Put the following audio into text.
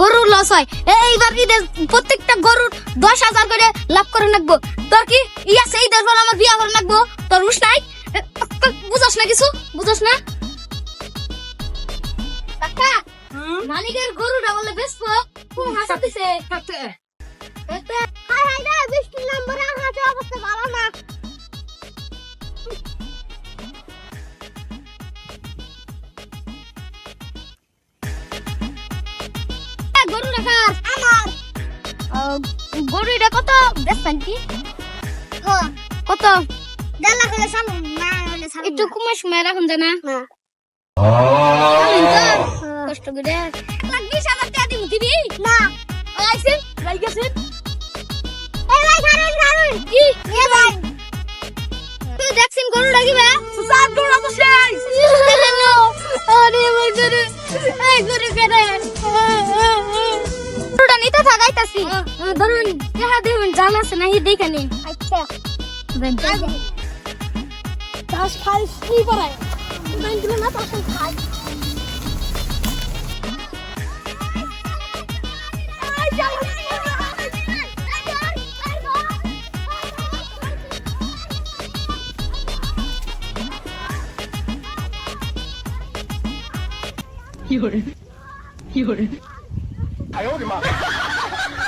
গরুর লস হয়। এইবার ঈদে প্রত্যেকটা গরুর দশ হাজার করে লাভ করে রাখব তোর কি ইয়া সেই দেশ বলে আমার বিয়া করে রাখব তোর উস নাই? বুঝাস না কিছু? বুঝাস না? কাকা মালিকের গরুটা বলে বেসবো খুব হাসা দিছে? হাই হাই না নম্বরে গরু এটা কত বেচছেন কি কত? দেড় লাখ হলে সামনে না হলে একটু কুমার সময় রাখুন জানা। কষ্ট করে। দিবি না। আইছেন গেছেন? এ ভাই ছাড়ুন ছাড়ুন। কি? এ ভাই। তুই দেখছিন গরু রাখিবে সাত सी। दोनों यह देवन जाना से नहीं देखने अच्छा। बनता ताश खाल नहीं पर है। मैं तुम्हें ना ताश खाल You're, you're. 哎呦我的妈！